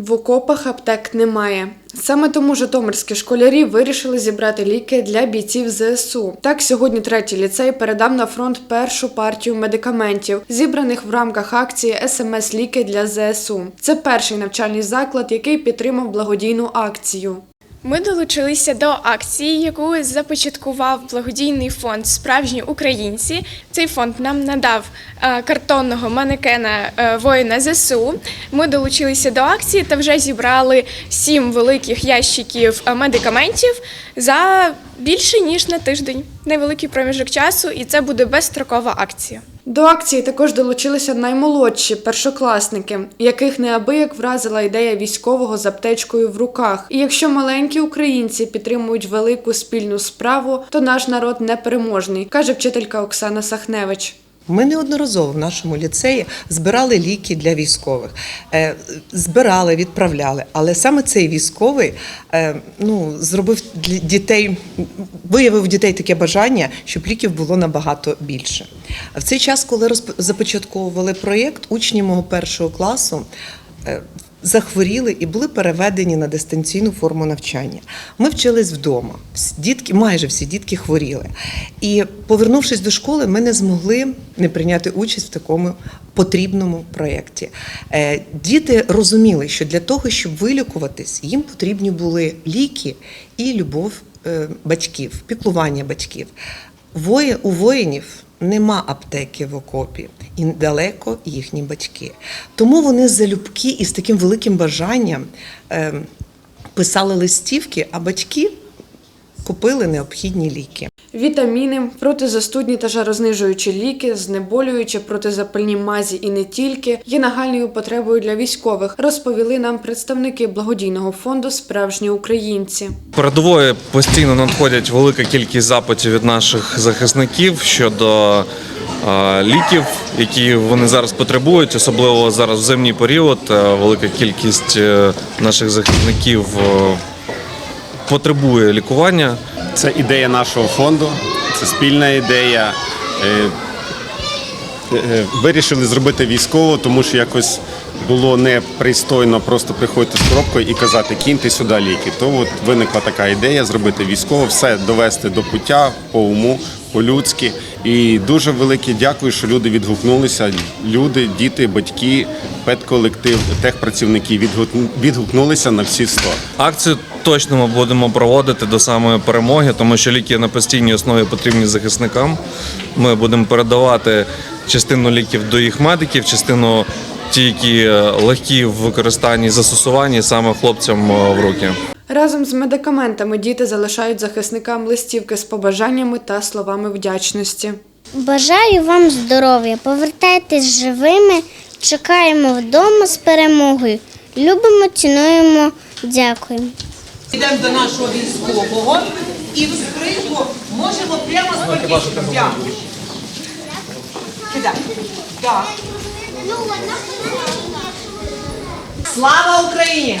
В окопах аптек немає. Саме тому житомирські школярі вирішили зібрати ліки для бійців ЗСУ. Так, сьогодні третій ліцей передав на фронт першу партію медикаментів, зібраних в рамках акції СМС Ліки для ЗСУ. Це перший навчальний заклад, який підтримав благодійну акцію. Ми долучилися до акції, яку започаткував благодійний фонд Справжні українці. Цей фонд нам надав е, картонного манекена е, воїна ЗСУ. Ми долучилися до акції та вже зібрали сім великих ящиків е, медикаментів за більше ніж на тиждень. Невеликий проміжок часу, і це буде безстрокова акція. До акції також долучилися наймолодші першокласники, яких неабияк вразила ідея військового з аптечкою в руках. І якщо маленькі українці підтримують велику спільну справу, то наш народ непереможний, каже вчителька Оксана Сахневич. Ми неодноразово в нашому ліцеї збирали ліки для військових, Е, збирали, відправляли. Але саме цей військовий е, ну, зробив дітей, виявив у дітей таке бажання, щоб ліків було набагато більше. В цей час, коли започатковували проєкт, учні мого першого класу. Захворіли і були переведені на дистанційну форму навчання. Ми вчились вдома. Дітки, майже всі дітки хворіли. І повернувшись до школи, ми не змогли не прийняти участь в такому потрібному проєкті. Е, Діти розуміли, що для того, щоб вилікуватись, їм потрібні були ліки і любов е, батьків, піклування батьків. У воїнів нема аптеки в окопі і далеко їхні батьки. Тому вони залюбки і з таким великим бажанням е, писали листівки, а батьки купили необхідні ліки. Вітаміни, протизастудні та жарознижуючі ліки, знеболюючі протизапальні мазі і не тільки є нагальною потребою для військових, розповіли нам представники благодійного фонду Справжні українці. Передової постійно надходять велика кількість запитів від наших захисників щодо е, ліків, які вони зараз потребують, особливо зараз в зимній період. е, Велика кількість е, наших захисників е, потребує лікування. Це ідея нашого фонду, це спільна ідея. Е, е, Вирішили зробити військово, тому що якось було непристойно просто приходити з коробкою і казати кіньте сюди ліки. То от виникла така ідея зробити військово, все довести до пуття по уму, по-людськи. І дуже велике дякую, що люди відгукнулися. Люди, діти, батьки, педколектив, техпрацівники відгук- відгукнулися на всі 100. Акцію точно ми будемо проводити до самої перемоги, тому що ліки на постійній основі потрібні захисникам. Ми будемо передавати частину ліків до їх медиків, частину ті, які е, легкі в використанні застосуванні саме хлопцям е, в руки. Разом з медикаментами діти залишають захисникам листівки з побажаннями та словами вдячності. Бажаю вам здоров'я, повертайтесь живими, чекаємо вдома з перемогою. Любимо, цінуємо, дякуємо. Йдемо до нашого військового і в скриньку можемо прямо з. Кидай. Так. Слава Україні!